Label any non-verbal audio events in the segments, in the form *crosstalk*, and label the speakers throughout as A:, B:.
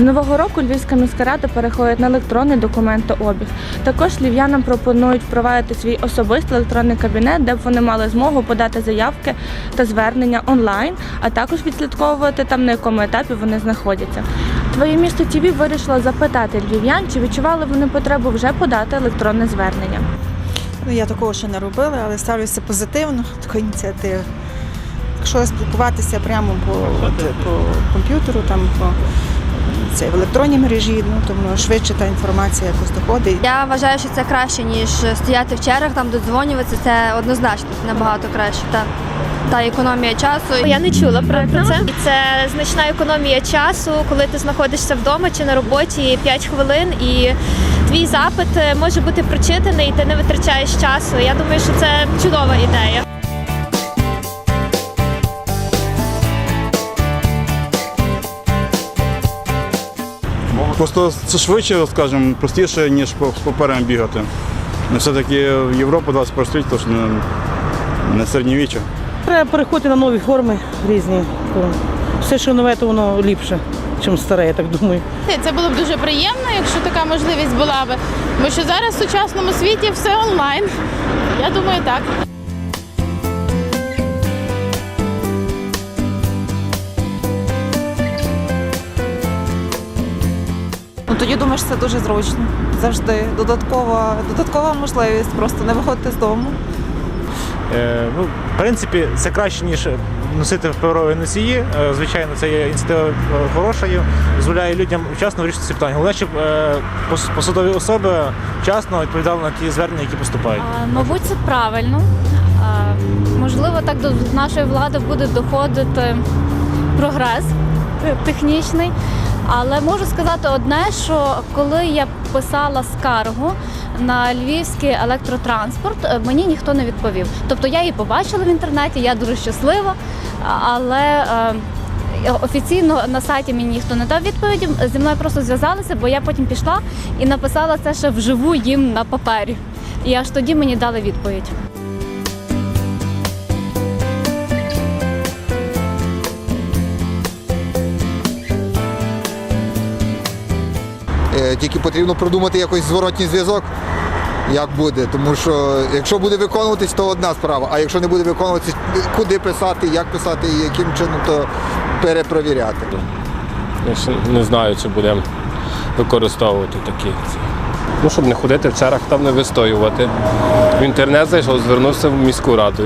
A: З нового року Львівська міська рада переходить на електронний документообіг. Також львів'янам пропонують впровадити свій особистий електронний кабінет, де б вони мали змогу подати заявки та звернення онлайн, а також відслідковувати там на якому етапі вони знаходяться. Твоє місто ТІВІ вирішило запитати львів'ян, чи відчували вони потребу вже подати електронне звернення.
B: Ну, я такого ще не робила, але ставлюся позитивно до ініціативи. Якщо спілкуватися прямо по, по комп'ютеру, там по це, в електронній мережі, ну то воно швидше та інформація якось доходить.
C: Я вважаю, що це краще, ніж стояти в чергах, там додзвонюватися. Це однозначно набагато краще. Та, та економія часу.
D: Я не чула про, про це. І це значна економія часу, коли ти знаходишся вдома чи на роботі 5 хвилин, і твій запит е, може бути прочитаний, і ти не витрачаєш часу. Я думаю, що це чудова ідея.
E: Просто це швидше, скажімо, простіше, ніж по- з паперами бігати. Ну, Все-таки Європа 21 століття, тож не, не середньовіччя.
F: Треба переходити на нові форми різні. То Все, що нове, то воно ліпше, ніж старе, я так думаю.
G: Це було б дуже приємно, якщо така можливість була б. Бо що зараз в сучасному світі все онлайн. Я думаю, так.
H: Тоді думаєш, це дуже зручно. Завжди додаткова, додаткова можливість просто не виходити з дому.
I: Е, ну, в принципі, це краще, ніж носити паперові носії. Е, звичайно, це є ініціатива е, хорошою, дозволяє людям вчасно вирішити ці питання. Головне, щоб е, посадові особи вчасно відповідали на ті звернення, які поступають.
J: А, Мабуть, це правильно. А, Можливо, так до нашої влади буде доходити прогрес е, технічний. Але можу сказати одне, що коли я писала скаргу на львівський електротранспорт, е, мені ніхто не відповів. Тобто я її побачила в інтернеті, я дуже щаслива, але е, офіційно на сайті мені ніхто не дав відповіді. Зі мною просто зв'язалися, бо я потім пішла і написала це ще вживу їм на папері. І аж тоді мені дали відповідь.
K: Тільки потрібно продумати якийсь зворотній зв'язок, як буде. Тому що якщо буде виконуватись, то одна справа. А якщо не буде виконуватись, куди писати, як писати і яким чином, то перепровіряти.
L: Я ще не знаю, чи будемо використовувати такі. Ну, щоб не ходити в чергах, там не вистоювати. В інтернет зайшов, звернувся в міську раду.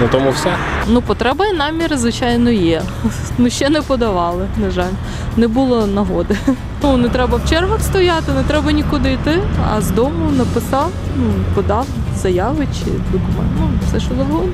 L: На тому все.
M: Ну, потреба і намір, звичайно, є. *laughs* Ну, ще не подавали, на жаль. Не було нагоди. *laughs* Ну, не треба в чергах стояти, не треба нікуди йти, а з дому написав, ну, подав заяви чи документ. Ну, все, що завгодно.